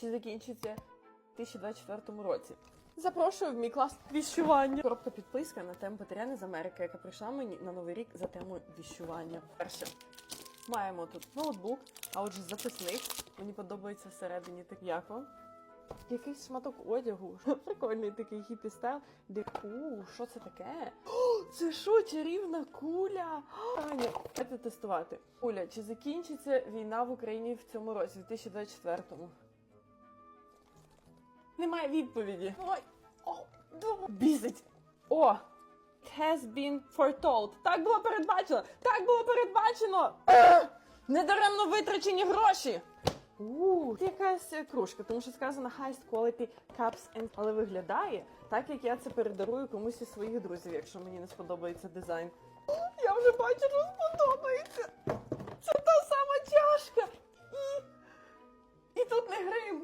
Чи закінчиться в 2024 році? Запрошую в мій клас віщування. Коробка підписка на тему Патряни з Америки, яка прийшла мені на новий рік за темою віщування. Перше. Маємо тут ноутбук, а отже записник. Мені подобається всередині так як вам. Якийсь шматок одягу. Прикольний такий хіпі стайл. Де у, що це таке? Це що, чарівна куля? Аня, давайте тестувати. Куля, чи закінчиться війна в Україні в цьому році, в 2024-му? Немає відповіді. Ой, о, бісить. О! Has been foretold. Так було передбачено! Так було передбачено! Недаремно витрачені гроші! У, це якась е, кружка, тому що сказано highest quality cups and... Але виглядає так, як я це передарую комусь із своїх друзів, якщо мені не сподобається дизайн. Я вже бачу, що сподобається. Це та сама чашка. І, і тут не грим.